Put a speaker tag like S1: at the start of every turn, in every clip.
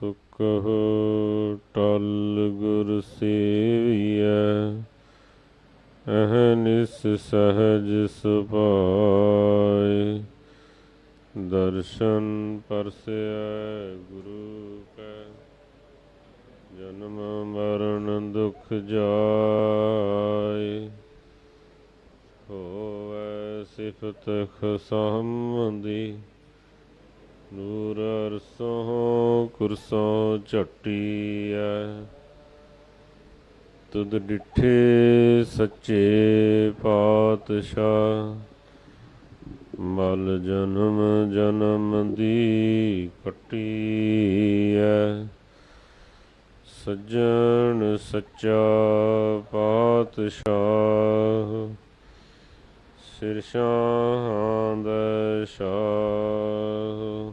S1: ਸੁਖ ਟਲ ਗੁਰ ਸੇਵੀਐ ਅਹਨਿਸ ਸਹਜ ਸੁਭਾਇ ਦਰਸ਼ਨ ਪਰਸੈ ਗੁਰੂ ਕੈ, ਜਨਮ ਮਰਨ ਦੁਖ ਜਾਇ ਹੋਵੈ ਸਿਫਤ ਖਸਮੰਦੀ ਨੂਰ ਅਰਸੋਂ ਕੁਰਸੋਂ ਝਟੀਐ। ਤੁਧ ਡਿਠੇ ਸੱਚੇ ਪਾਤਸ਼ਾਹ, ਮਲ ਜਨਮ ਜਨਮ ਦੀ ਕਟੀਐ ਸੱਜਣ ਸੱਚਾ ਪਾਤਸ਼ਾਹ, ਸਿਰ ਸ਼ਾਹਾਂ ਦਾ ਸ਼ਾਹ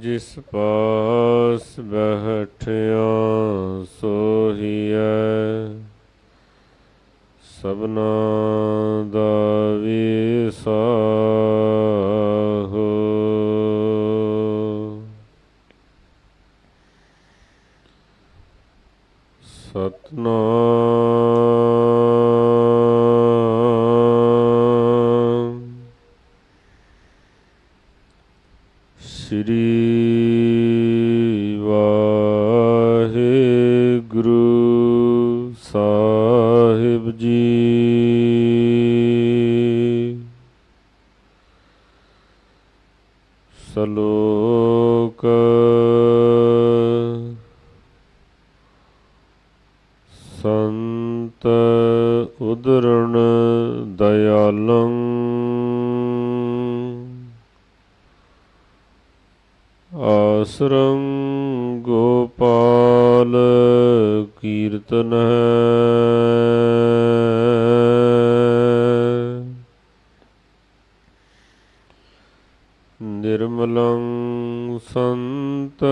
S1: ਜਿਸ ਪਾਸ ਬੈਠਿਆ ਸੋਹੀਐ ਸਭਨਾ ਸਾਹਿਬ ਜੀ। ਸਲੋਕ ਸੰਤ ਉਦਰਣ ਦਇਆਲੰ। ਆਸਰੰ ਸੰਤ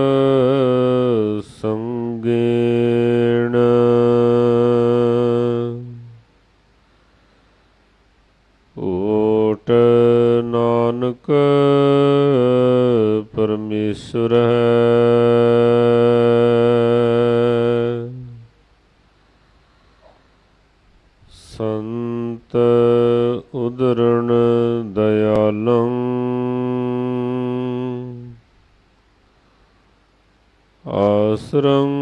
S1: ਸੰਗੇਣ ਓਟ ਨਾਨਕ ਪਰਮੇਸ਼ਰ ਹੈ ਸੰਤ ਉਦਰਣ ਆਸਰੰ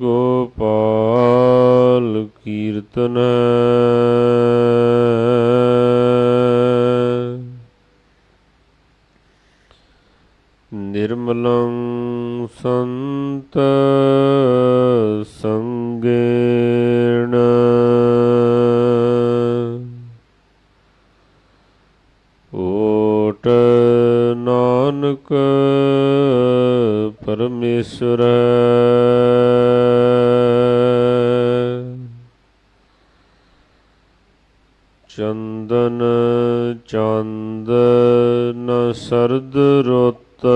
S1: ਗੋਪਾਲ ਕੀਰਤਨ। ਨਿਰਮਲੰ ਸੰਤ ਸੰਗੇਣ। ਓਟ ਨਾਨਕ ਪਰਮੇਸ਼ਵਰ। ਚੰਦਨ ਚੰਦ ਨ ਸਰਦ ਰੁੱਤ।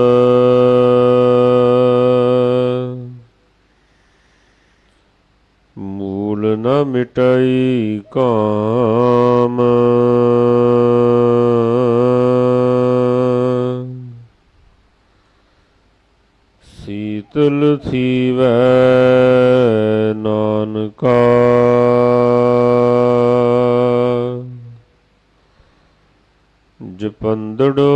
S1: ਮੂਲ ਨ ਮਿਟਾਈ ਕਾਮ। ਸੀਤਲ ਥੀਵੈ ਨਾਨਕਾ। ਜਪੰਦੜੋ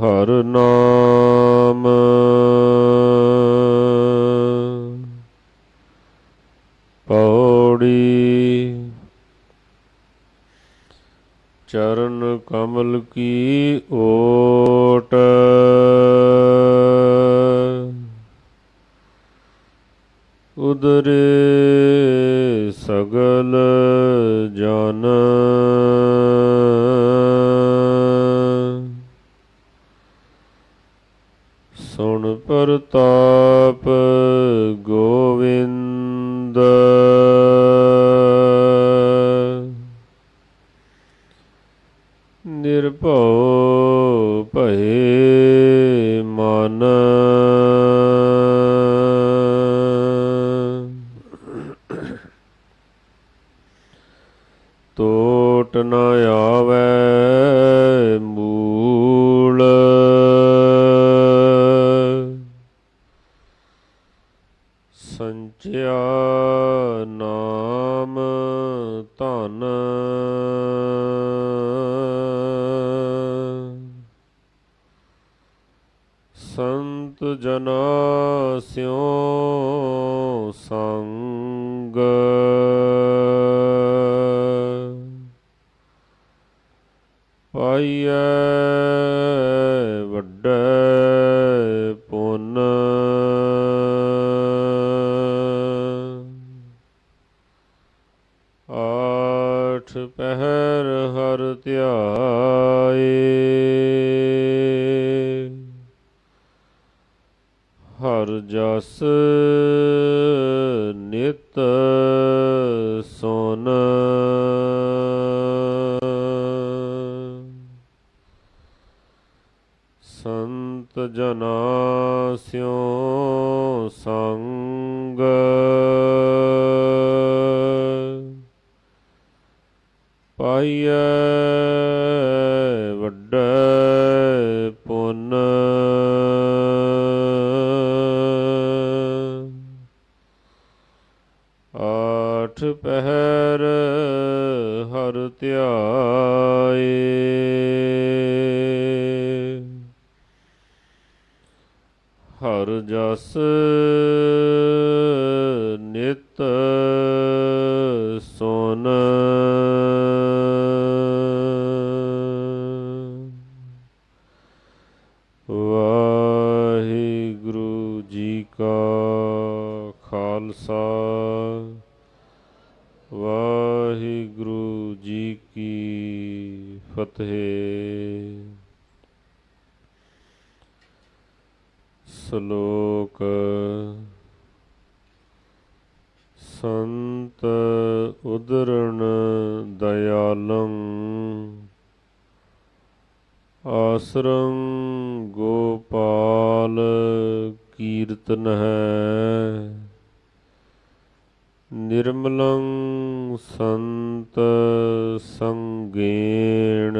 S1: ਹਰ ਨਾਮ। ਪੌੜੀ ਚਰਨ ਕਮਲ ਕੀ ਓਟ। ਉਦਰ ਸੁਣ ਪ੍ਰਤਾਪ ਗੋਵਿੰਦ। ਨਿਰਭਉ ਭਏ ਮਨ। ਟੋਟ ਨ ਆਵੈ ਸੰਚਿਆ ਨਾਮ ਧਨ। ਸੰਤ ਜਨਾ ਸਿਉ ਸੰਗ। ਪਾਈਐ ਹਰ ਜਸ ਨਿਤ ਸੁਨ। ਸੰਤ ਜਨਾ ਸਿਉ ਸੰਗ। ਆਠ ਪਹਿਰ ਹਰ ਧਿਆਏ। ਹਰ ਜਸ ਨਿਤ ਸੁਨ। ਵਾਹਿਗੁਰੂ ਜੀ ਕਾ ਖਾਲਸਾ। ਫਤਿਹ ਸ਼ਲੋਕ ਸੰਤ ਉਦਰਣ ਦਇਆਲੰ ਆਸਰੰ ਗੋਪਾਲ ਕੀਰਤਨ ਹੈ। ਨਿਰਮਲੰ ਸੰਤ ਸੰਗੇਣ।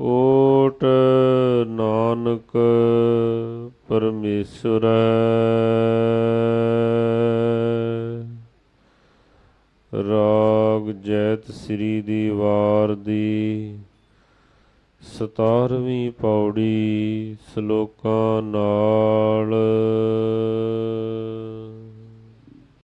S1: ਓਟ ਨਾਨਕ ਪਰਮੇਸ਼ਰੈ। ਰਾਗ ਜੈਤ ਸ੍ਰੀ ਦੀ ਵਾਰ ਦੀ ਸਤਾਰਵੀਂ ਪੌੜੀ ਸ਼ਲੋਕਾਂ ਨਾਲ।